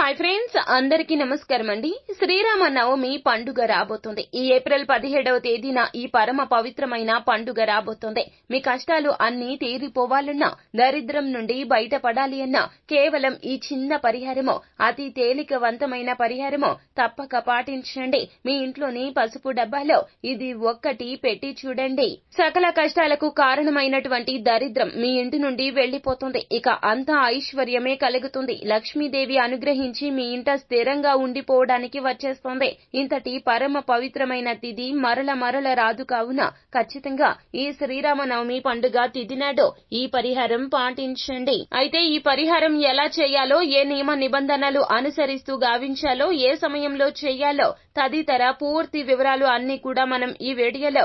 Hi friends అందరికీ నమస్కారం అండి. శ్రీరామ నవమి పండుగ రాబోతుంది. ఈ ఏప్రిల్ పదిహేడవ తేదీన ఈ పరమ పవిత్రమైన పండుగ రాబోతుంది. మీ కష్టాలు అన్నీ తీరిపోవాలన్నా దరిద్రం నుండి బయటపడాలి అన్నా కేవలం ఈ చిన్న పరిహారమో అతి తేలికవంతమైన పరిహారమో తప్పక పాటించండి. మీ ఇంట్లోని పసుపు డబ్బాలో ఇది ఒక్కటి పెట్టి చూడండి. సకల కష్టాలకు కారణమైనటువంటి దరిద్రం మీ ఇంటి నుండి వెళ్ళిపోతుంది ఇక అంతా ఐశ్వర్యమే కలుగుతుంది. లక్ష్మీదేవి అనుగ్రహించి మీ ఇంట స్థిరంగా ఉండిపోవడానికి వచ్చేస్తోంది. ఇంతటి పరమ పవిత్రమైన తిథి మరల మరల రాదు కావున ఖచ్చితంగా ఈ శ్రీరామనవమి పండుగ తిథి నాడు ఈ పరిహారం పాటించండి. అయితే ఈ పరిహారం ఎలా చేయాలో ఏ నియమ నిబంధనలు అనుసరిస్తూ గావించాలో ఏ సమయంలో చేయాలో తదితర పూర్తి వివరాలు అన్ని కూడా మనం ఈ వీడియోలో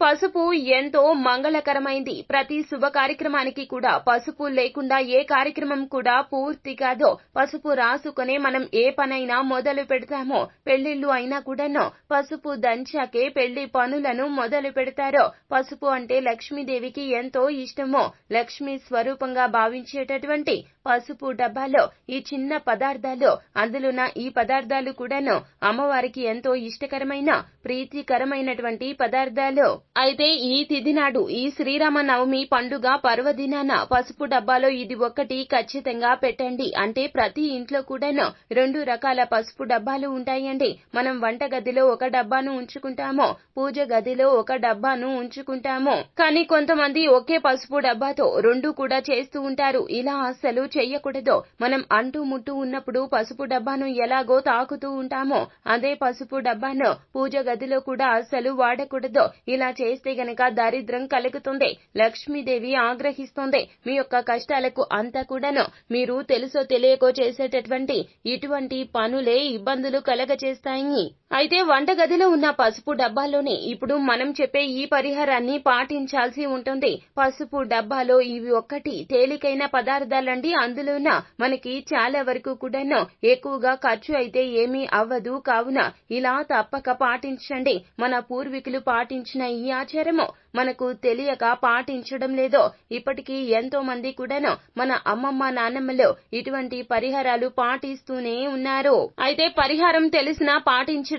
పసుపు ఎంతో మంగళకరమైంది. ప్రతి శుభ కార్యక్రమానికి కూడా పసుపు లేకుండా ఏ కార్యక్రమం కూడా పూర్తి కాదో. పసుపు రాసుకునే మనం ఏ పనైనా మొదలు పెడతామో పెళ్ళిళ్ళు అయినా కూడాను పసుపు దంచాకే పెళ్ళి పనులను మొదలు పెడతారో. పసుపు అంటే లక్ష్మీదేవికి ఎంతో ఇష్టమో. లక్ష్మీ స్వరూపంగా భావించేటటువంటి పసుపు డబ్బాలో ఈ చిన్న పదార్థాలు అందులోన ఈ పదార్థాలు కూడాను అమ్మవారికి ఎంతో ఇష్టకరమైన ప్రీతికరమైనటువంటి పదార్థాలు. అయితే ఈ తిథి నాడు ఈ శ్రీరామ నవమి పండుగ పర్వదినాన పసుపు డబ్బాలో ఇది ఒక్కటి ఖచ్చితంగా పెట్టండి. అంటే ప్రతి ఇంట్లో కూడాను రెండు రకాల పసుపు డబ్బాలు ఉంటాయండి. మనం వంట గదిలో ఒక డబ్బాను ఉంచుకుంటాము పూజ గదిలో ఒక డబ్బాను ఉంచుకుంటాము. కానీ కొంతమంది ఒకే పసుపు డబ్బాతో రెండు కూడా చేస్తూ ఉంటారు. ఇలా అసలు చేయకూడదో? మనం అంటూ ముట్టు ఉన్నప్పుడు పసుపు డబ్బాను ఎలాగో తాకుతూ ఉంటామో అదే పసుపు డబ్బాను పూజ గదిలో కూడా అస్సలు వాడకూడదు? ఇలా చేస్తే గనక దారిద్ర్యం కలుగుతుంది. లక్ష్మీదేవి ఆగ్రహిస్తోంది. మీ యొక్క కష్టాలకు అంతా కూడాను మీరు తెలుసో తెలియకో చేసేటటువంటి ఇటువంటి పనులే ఇబ్బందులు కలగచేస్తాయి అయితే వంటగదిలో ఉన్న పసుపు డబ్బాలోనే ఇప్పుడు మనం చెప్పే ఈ పరిహారాన్ని పాటించాల్సి ఉంటుంది. పసుపు డబ్బాలో ఇవి ఒక్కటి తేలికైన పదార్థాలండి. అందులోన మనకి చాలా వరకు కూడాను ఎక్కువగా ఖర్చు అయితే ఏమీ అవ్వదు. కావున ఇలా తప్పక పాటించండి. మన పూర్వీకులు పాటించిన ఈ ఆచారము మనకు తెలియక పాటించడం లేదో ఇప్పటికీ ఎంతో మంది కూడాను మన అమ్మమ్మ నాన్నమ్మలు ఇటువంటి పరిహారాలు పాటిస్తూనే ఉన్నారు. అయితే పరిహారం తెలిసినా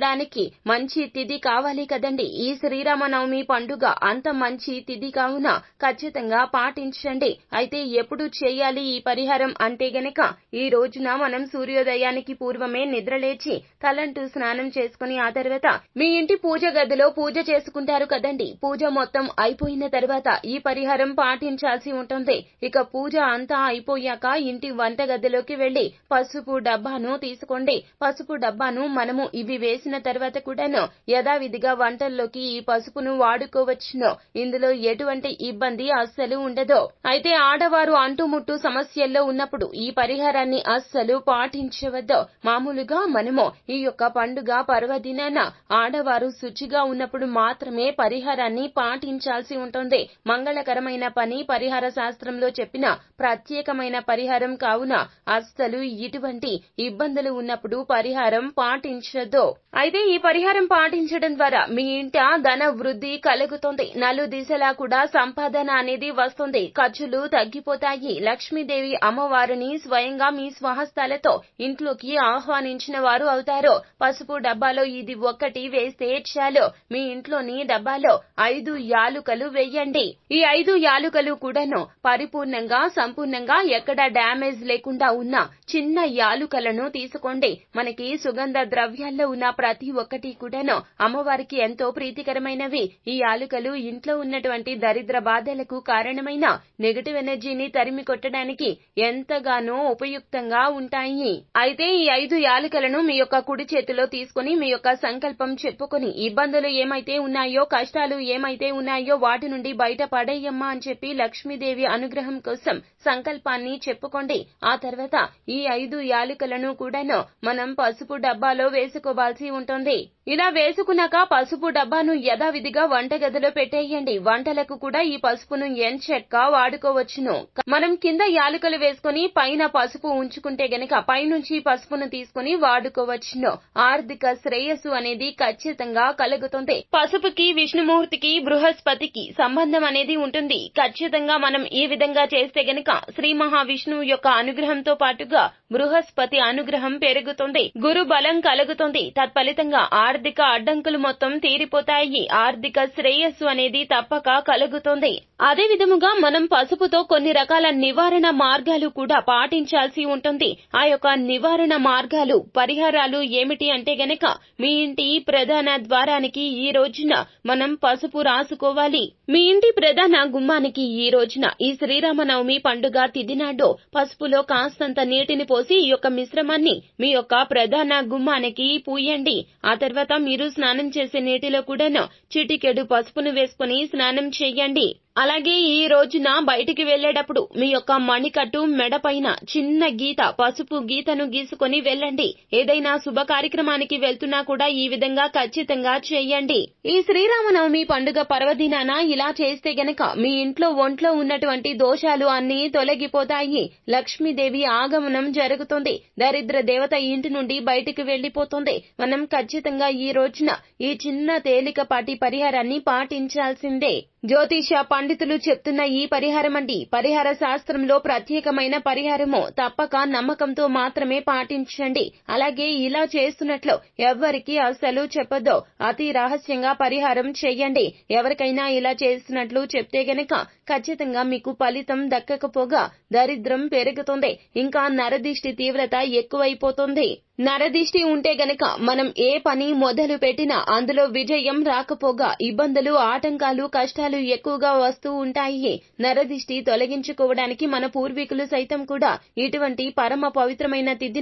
పాటించడానికి మంచి తిథి కావాలి కదండి. ఈ శ్రీరామనవమి పండుగ అంత మంచి తిథి కావున ఖచ్చితంగా పాటించండి. అయితే ఎప్పుడు చేయాలి ఈ పరిహారం అంటే గనక ఈ రోజున మనం సూర్యోదయానికి పూర్వమే నిద్రలేచి తలంటూ స్నానం చేసుకుని ఆ తర్వాత మీ ఇంటి పూజ గదిలో పూజ చేసుకుంటారు కదండి. పూజ మొత్తం అయిపోయిన తర్వాత ఈ పరిహారం పాటించాల్సి ఉంటుంది. ఇక పూజ అంతా అయిపోయాక ఇంటి వంట గదిలోకి వెళ్ళి పసుపు డబ్బాను తీసుకోండి. పసుపు డబ్బాను మనము ఇవి వేసిన తర్వాత కూడాను యథావిధిగా వంటల్లోకి ఈ పసుపును వాడుకోవచ్చును. ఇందులో ఎటువంటి ఇబ్బంది అస్సలు ఉండదు. అయితే ఆడవారు అంటుముట్టు సమస్యల్లో ఉన్నప్పుడు ఈ పరిహారాన్ని అస్సలు పాటించవద్దు. మామూలుగా మనము ఈ యొక్క పండుగ పర్వదినాన ఆడవారు శుచిగా ఉన్నప్పుడు మాత్రమే పరిహారాన్ని పాటించాల్సి ఉంటుంది. మంగళకరమైన పని పరిహార శాస్త్రంలో చెప్పిన ప్రత్యేకమైన పరిహారం కావున అస్సలు ఇటువంటి ఇబ్బందులు ఉన్నప్పుడు పరిహారం పాటించద్దు అయితే ఈ పరిహారం పాటించడం ద్వారా మీ ఇంట ధన వృద్ధి కలుగుతుంది. నలు దిశలా కూడా సంపాదన అనేది వస్తుంది. ఖర్చులు తగ్గిపోతాయి. లక్ష్మీదేవి అమ్మవారిని స్వయంగా మీ స్వహస్తాలతో ఇంట్లోకి ఆహ్వానించిన వారు అవుతారు. పసుపు డబ్బాలో ఇది ఒక్కటి వేస్తే చాలు. మీ ఇంట్లోని డబ్బాలో ఐదు యాలుకలు వెయ్యండి ఈ ఐదు యాలుకలు కూడాను పరిపూర్ణంగా సంపూర్ణంగా ఎక్కడ డ్యామేజ్ లేకుండా ఉన్న చిన్న యాలుకలను తీసుకోండి. మనకి సుగంధ ద్రవ్యాల్లో ఉన్న ప్రతి ఒక్కటి కూడాను అమ్మవారికి ఎంతో ప్రీతికరమైనవి. ఈ ఆలుకలు ఇంట్లో ఉన్నటువంటి దరిద్ర బాధలకు కారణమైన నెగటివ్ ఎనర్జీని తరిమి కొట్టడానికి ఎంతగానో ఉపయుక్తంగా ఉంటాయి. అయితే ఈ ఐదు యాలుకలను మీ యొక్క కుడి చేతిలో తీసుకుని మీ యొక్క సంకల్పం చెప్పుకొని ఇబ్బందులు ఏమైతే ఉన్నాయో కష్టాలు ఏమైతే ఉన్నాయో వాటి నుండి బయట పడేయమ్మా అని చెప్పి లక్ష్మీదేవి అనుగ్రహం కోసం సంకల్పాన్ని చెప్పుకోండి. ఆ తర్వాత ఈ ఐదు యాలుకలను కూడాను మనం పసుపు డబ్బాలో వేసుకోవాల్సి ఉంటుంది. ఇలా వేసుకున్నాక పసుపు డబ్బాను యథావిధిగా వంటగదిలో పెట్టేయండి. వంటలకు కూడా ఈ పసుపును ఎంచెక్క వాడుకోవచ్చును. మనం కింద యాలకులు వేసుకుని పైన పసుపు ఉంచుకుంటే గనక పైనుంచి పసుపును తీసుకుని వాడుకోవచ్చును. ఆర్థిక శ్రేయస్సు అనేది ఖచ్చితంగా కలుగుతుంది. పసుపుకి విష్ణుమూర్తికి బృహస్పతికి సంబంధం అనేది ఉంటుంది. ఖచ్చితంగా మనం ఈ విధంగా చేస్తే గనక శ్రీ మహావిష్ణువు యొక్క అనుగ్రహంతో పాటుగా బృహస్పతి అనుగ్రహం పెరుగుతుంది. గురు బలం కలుగుతుంది ఫలితంగా ఆర్థిక అడ్డంకులు మొత్తం తీరిపోతాయి. ఆర్థిక శ్రేయస్సు అనేది తప్పక కలుగుతుంది. అదే విధముగా మనం పసుపుతో కొన్ని రకాల నివారణ మార్గాలు కూడా పాటించాల్సి ఉంటుంది. ఆ యొక్క నివారణ మార్గాలు పరిహారాలు ఏమిటి అంటే గనక మీ ఇంటి ప్రధాన ద్వారానికి ఈ రోజున మనం పసుపు రాసుకోవాలి. మీ ఇంటి ప్రధాన గుమ్మానికి ఈ రోజున ఈ శ్రీరామనవమి పండుగ తిదినాడు పసుపులో కాస్తంత నీటిని పోసి ఈ యొక్క మిశ్రమాన్ని మీ యొక్క ప్రధాన గుమ్మానికి పూయండి. ఆ తర్వాత మీరు స్నానం చేసే నీటిలో కూడాను చిటికెడు పసుపును వేసుకుని స్నానం చేయండి. అలాగే ఈ రోజున బయటికి వెళ్ళేటప్పుడు మీ యొక్క మణికట్టు మెడపైన చిన్న గీత పసుపు గీతను గీసుకొని వెళ్ళండి. ఏదైనా శుభ కార్యక్రమానికి వెళ్తున్నా కూడా ఈ విధంగా ఖచ్చితంగా చేయండి. ఈ శ్రీరామనవమి పండుగ పర్వదినాన ఇలా చేస్తే గనక మీ ఇంట్లో ఒంట్లో ఉన్నటువంటి దోషాలు అన్ని తొలగిపోతాయి. లక్ష్మీదేవి ఆగమనం జరుగుతుంది. దరిద్ర దేవత ఇంటి నుండి బయటికి వెళ్ళిపోతుంది మనం ఖచ్చితంగా ఈ రోజున ఈ చిన్న తేలికపాటి పరిహారాన్ని పాటించాల్సిందే. జ్యోతిష పండితులు చెప్తున్న ఈ పరిహారం అండి పరిహార శాస్త్రంలో ప్రత్యేకమైన పరిహారము తప్పక నమ్మకంతో మాత్రమే పాటించండి. అలాగే ఇలా చేస్తున్నట్లు ఎవ్వరికి అస్సలు చెప్పదో అతి రహస్యంగా పరిహారం చేయండి. ఎవరికైనా ఇలా చేస్తున్నట్లు చెప్తే గనక ఖచ్చితంగా మీకు ఫలితం దక్కకపోగా దరిద్రం పెరుగుతుంది. ఇంకా నరదిష్టి తీవ్రత ఎక్కువైపోతుంది. నరదిష్టి ఉంటే గనక మనం ఏ పని మొదలు పెట్టినా అందులో విజయం రాకపోగా ఇబ్బందులు ఆటంకాలు కష్టాలు ఎక్కువగా వస్తూ ఉంటాయి. నరదిష్టి తొలగించుకోవడానికి మన పూర్వీకులు సైతం కూడా ఇటువంటి పరమ పవిత్రమైన తిథి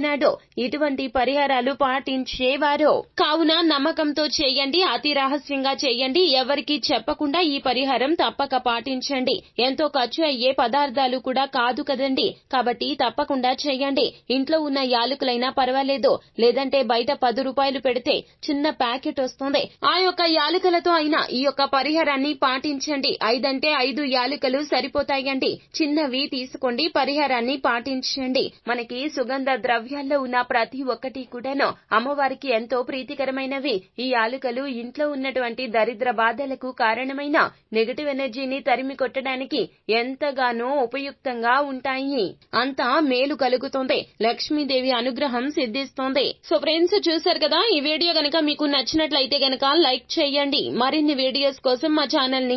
ఇటువంటి పరిహారాలు పాటించేవారు. కావున నమ్మకంతో చేయండి అతి రహస్యంగా చేయండి ఎవరికి చెప్పకుండా ఈ పరిహారం తప్పక పాటించండి. ఎంతో ఖర్చు అయ్యే పదార్థాలు కూడా కాదు కదండి. కాబట్టి తప్పకుండా చేయండి. ఇంట్లో ఉన్న యాలకులైనా పర్వాలేదు. లేదంటే బయట పది రూపాయలు పెడితే చిన్న ప్యాకెట్ వస్తుంది. ఆ యొక్క యాలకులతో అయినా ఈ యొక్క పరిహారాన్ని పాటించండి. ఐదంటే ఐదు యాలకులు సరిపోతాయండి. చిన్నవి తీసుకోండి పరిహారాన్ని పాటించండి. మనకి సుగంధ ద్రవ్యాల్లో ఉన్న ప్రతి ఒక్కటి కూడాను అమ్మవారికి ఎంతో ప్రీతికరమైనవి. ఈ యాలకులు ఇంట్లో ఉన్నటువంటి దరిద్ర బాధలకు కారణమైన నెగటివ్ ఎనర్జీని తరిమి కొట్టడానికి ఎంతగానో ఉపయుక్తంగా ఉంటాయి. అంతా మేలు కలుగుతుంది. లక్ష్మీదేవి అనుగ్రహం సిద్ధిస్తోంది. సో ఫ్రెండ్స్ చూసారు కదా? ఈ వీడియో గనక మీకు నచ్చినట్లయితే గనక లైక్ చేయండి. మరిన్ని వీడియోస్ కోసం మా ఛానల్ని